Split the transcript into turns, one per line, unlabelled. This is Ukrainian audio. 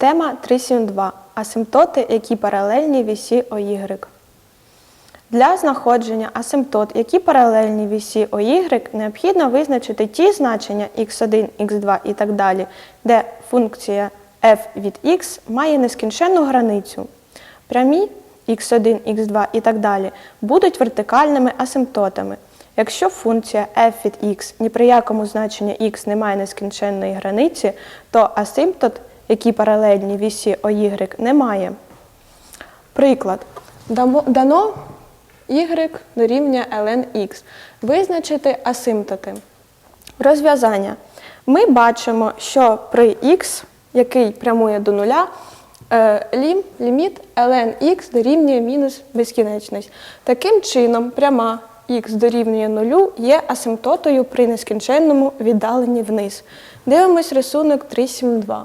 Тема 372. Асимптоти, які паралельні вісі ОY. Для знаходження асимптот, які паралельні вісі ОY, необхідно визначити ті значення x1, x2 і так далі, де функція f від x має нескінченну границю. Прямі x1, x2 і так далі будуть вертикальними асимптотами. Якщо функція f від x ні при якому значенні x не має нескінченної границі, то асимптот, які паралельні вісі OY, немає. Приклад. Дано y дорівнює ln x. Визначити асимптоти. Розв'язання. Ми бачимо, що при x, який прямує до нуля, е, лім, ліміт ln x дорівнює мінус безкінечність. Таким чином, пряма x дорівнює нулю є асимптотою при нескінченному віддаленні вниз. Дивимось рисунок 372.